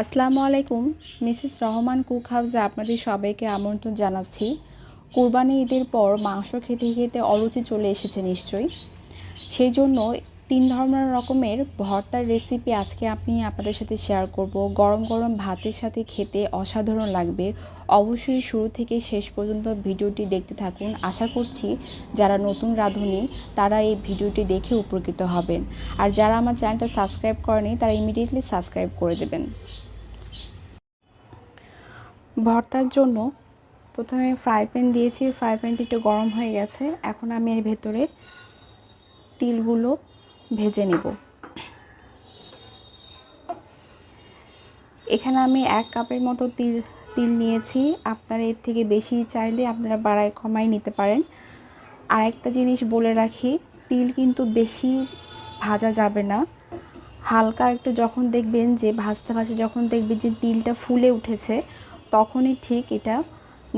আসসালামু আলাইকুম, Mrs Rahman cook হাউসে আপনাদের সবাইকে আমন্ত্রণ জানাচ্ছি। কুরবানি ঈদের পর মাংস খেতে খেতে অরুচি চলে এসেছে নিশ্চয়ই। সেই জন্য তিন ধরনের রকমের ভর্তার রেসিপি আজকে আমি আপনাদের সাথে শেয়ার করব। গরম গরম ভাতের সাথে খেতে অসাধারণ লাগবে। অবশ্যই শুরু থেকে শেষ পর্যন্ত ভিডিওটি দেখতে থাকুন। আশা করছি যারা নতুন রাঁধুনি, তারা এই ভিডিওটি দেখে উপকৃত হবেন। আর যারা আমার চ্যানেলটা সাবস্ক্রাইব করেনি, তারা ইমিডিয়েটলি সাবস্ক্রাইব করে দেবেন। ভর্তার জন্য প্রথমে ফ্রাই প্যান দিয়েছি। ফ্রাই প্যানটি একটু গরম হয়ে গেছে। এখন আমি এর ভেতরে তিলগুলো ভেজে নেব। এখানে আমি এক কাপের মতো তিল তিল নিয়েছি। আপনারা এর থেকে বেশি চাইলে আপনারা বাড়ায় কমাই নিতে পারেন। আর একটা জিনিস বলে রাখি, তিল কিন্তু বেশি ভাজা যাবে না। হালকা একটু যখন দেখবেন যে ভাজতে ভাজতে যখন দেখবেন যে তিলটা ফুলে উঠেছে তখনই ঠিক এটা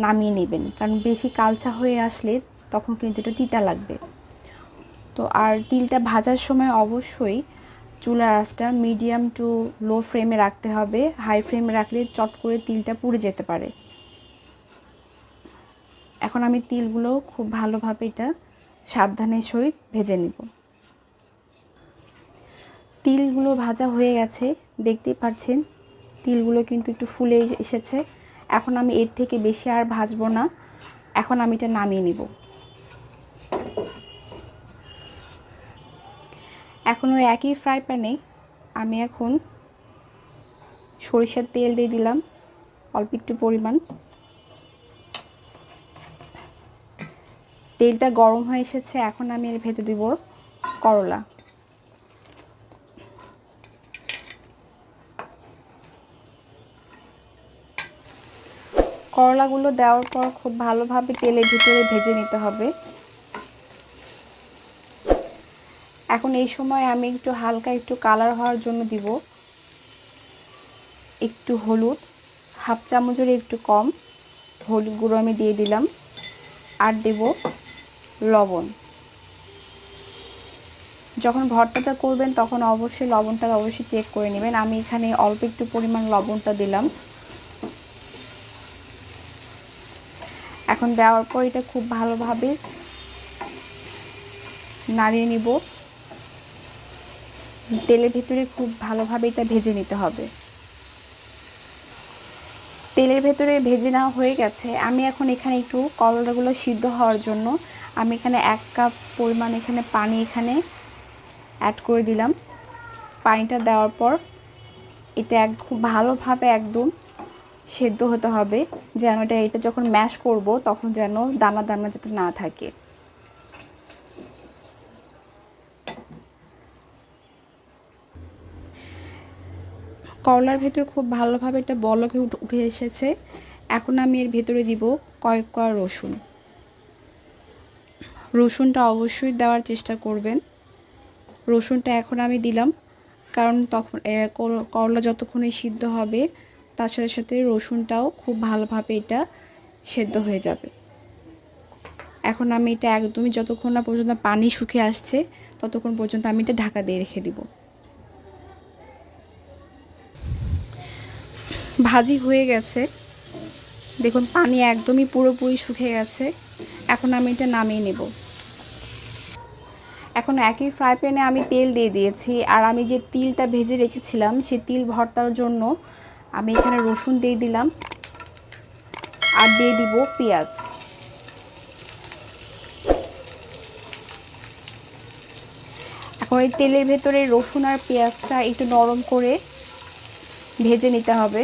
নামিয়ে নেবেন। কারণ বেশি কালচা হয়ে আসলে তখন কিন্তু এটা তিতা লাগবে। তো আর তিলটা ভাজার সময় অবশ্যই চুলার আঁচটা মিডিয়াম টু লো ফ্লেমে রাখতে হবে। হাই ফ্লেমে রাখলে চট করে তিলটা পুড়ে যেতে পারে। এখন আমি তিলগুলো খুব ভালোভাবে এটা সাবধানের সহিত ভেজে নেব। তিলগুলো ভাজা হয়ে গেছে। দেখতেই পাচ্ছেন তিলগুলো কিন্তু একটু ফুলে এসেছে। এখন আমি এর থেকে বেশি আর ভাজবো না। এখন আমি এটা নামিয়ে নিব। এখন ওই একই ফ্রাই প্যানে আমি এখন সরিষার তেল দিয়ে দিলাম, অল্প একটু পরিমাণ। তেলটা গরম হয়ে এসেছে, এখন আমি এর ভেতর দিব করলা। করলাগুলো দেওয়ার পর খুব ভালোভাবে তেলের ভিতরে ভেজে নিতে হবে। এখন এই সময় আমি একটু হালকা একটু কালার হওয়ার জন্য দিব। একটু হলুদ, হাফ চামচের একটু কম হলুদ গুঁড়ো আমি দিয়ে দিলাম। আর দেব লবণ। যখন ভর্তাটা করবেন তখন অবশ্যই লবণটা অবশ্যই চেক করে নেবেন। আমি এখানে অল্প একটু পরিমাণ লবণটা দিলাম। এখন দেওয়ার পর এটা খুব ভালোভাবে নাড়িয়ে নিব। তেলের ভেতরে খুব ভালোভাবে এটা ভেজে নিতে হবে। তেলের ভেতরে ভেজে নেওয়া হয়ে গেছে। আমি এখন এখানে একটু করলাগুলো সিদ্ধ হওয়ার জন্য আমি এখানে এক কাপ পরিমাণ এখানে পানি এখানে অ্যাড করে দিলাম। পানিটা দেওয়ার পর এটা এক খুব ভালোভাবে একদম সেদ্ধ হতে হবে, যেন এটা এটা যখন ম্যাশ করব, তখন যেন দানা দানা যাতে না থাকে। করলার ভেতরে খুব ভালোভাবে এটা বলকে উঠে এসেছে। এখন আমি এর ভেতরে দিব কয়েক কয়া রসুন। রসুনটা অবশ্যই দেওয়ার চেষ্টা করবেন। রসুনটা এখন আমি দিলাম, কারণ তখন করলা যতক্ষণে সিদ্ধ হবে তার সাথে সাথে রসুনটাও খুব ভালোভাবে এটা সেদ্ধ হয়ে যাবে। এখন আমি এটা একদমই যতক্ষণ না পর্যন্ত পানি শুকিয়ে আসছে, ততক্ষণ পর্যন্ত আমি এটা ঢাকা দিয়ে রেখে দিব। ভাজি হয়ে গেছে। দেখুন, পানি একদমই পুরোপুরি শুকিয়ে গেছে। এখন আমি এটা নামিয়ে নেব। এখন একই ফ্রাই প্যানে আমি তেল দিয়ে দিয়েছি। আর আমি যে তিলটা ভেজে রেখেছিলাম সেই তিল ভর্তার জন্য আমি এখানে রসুন দিয়ে দিলাম আর দিয়ে দিব পেঁয়াজ। এখন এই তেলের ভেতরে রসুন আর পেঁয়াজটা একটু নরম করে ভেজে নিতে হবে।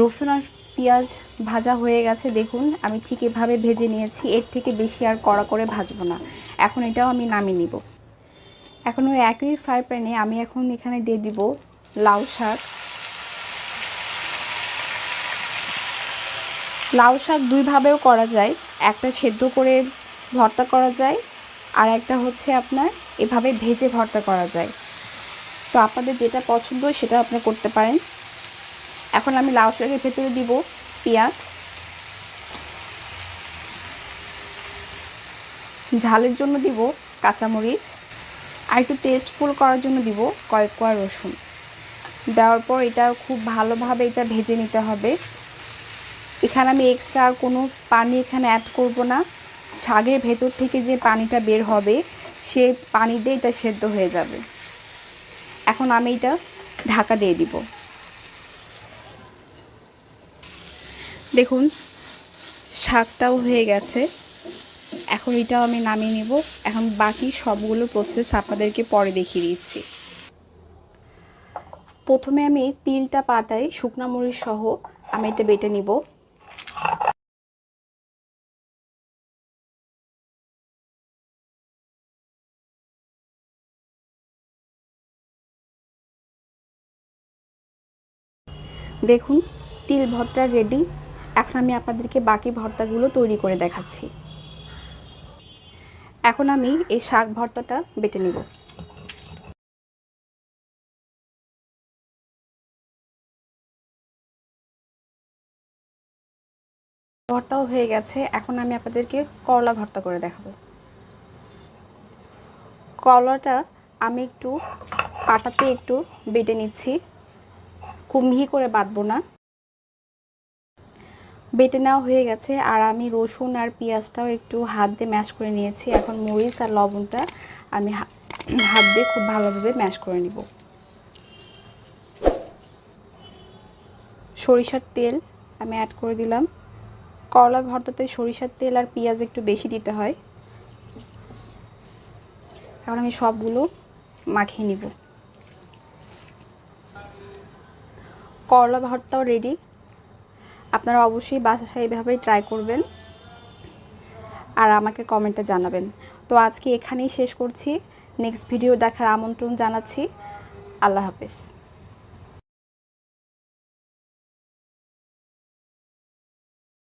রসুন আর পেঁয়াজ ভাজা হয়ে গেছে, দেখুন আমি ঠিক এভাবে ভেজে নিয়েছি, এর থেকে বেশি আর কড়া করে ভাজবো না। এখন এটাও আমি নামিয়ে নিব। এখন ওই একই ফ্রাই প্যানে আমি এখন এখানে দিয়ে দিব লাউ শাক। লাউ শাক দুইভাবেও করা যায়, একটা সেদ্ধ করে ভর্তা করা যায় আর একটা হচ্ছে আপনার এভাবে ভেজে ভর্তা করা যায়। তো আপনাদের যেটা পছন্দ সেটা আপনি করতে পারেন। এখন আমি লাউ শাকের ভেতরে দিব পেঁয়াজ। ঝালের জন্য দিব কাঁচামরিচ। আর একটু টেস্টফুল করার জন্য দিব কয়েক কোয়া রসুন। দেওয়ার পর এটা খুব ভালোভাবে এটা ভেজে নিতে হবে। এখানে আমি এক্সট্রা আর কোনো পানি এখানে অ্যাড করব না। শাকের ভেতর থেকে যে পানিটা বের হবে, সে পানি দিয়ে এটা সেদ্ধ হয়ে যাবে। এখন আমি এটা ঢাকা দিয়ে দিব। দেখুন, শাকটাও হয়ে গেছে। এখন এটাও আমি নামিয়ে নেব। এখন বাকি সবগুলো প্রসেস আপনাদেরকে পরে দেখিয়ে দিচ্ছি। প্রথমে আমি তিলটা পাটাই শুকনা মরিচ সহ আমি এটা বেটে নিব। দেখুন, তিল ভর্তা রেডি এখন আমি আপনাদেরকে বাকি ভর্তাগুলো তৈরি করে দেখাচ্ছি। এখন আমি এই শাক ভর্তাটা বেটে নিব। ভর্তাও হয়ে গেছে। এখন আমি আপনাদেরকে করলা ভর্তা করে দেখাবো। করলাটা আমি একটু পাটাতে একটু বেটে নিচ্ছি। খুব মিহি করে বাঁধবো না। বেটে নেওয়া হয়ে গেছে, আর আমি রসুন আর পেঁয়াজটাও একটু হাত দিয়ে ম্যাশ করে নিয়েছি। এখন মরিচ আর লবণটা আমি হাত দিয়ে খুব ভালোভাবে ম্যাশ করে নিব। সরিষার তেল আমি অ্যাড করে দিলাম। করলা ভর্তাতে সরিষার তেল আর পেঁয়াজ একটু বেশি দিতে হয়। এখন আমি সবগুলো মাখিয়ে নিব। করলা ভর্তাও রেডি আপনারা অবশ্যই বাসায় এভাবেই ট্রাই করবেন। আর আমাকে কমেন্টে জানাবেন। তো আজকে এখানেই শেষ করছি। নেক্সট ভিডিও দেখার আমন্ত্রণ জানাচ্ছি। আল্লাহ হাফেজ।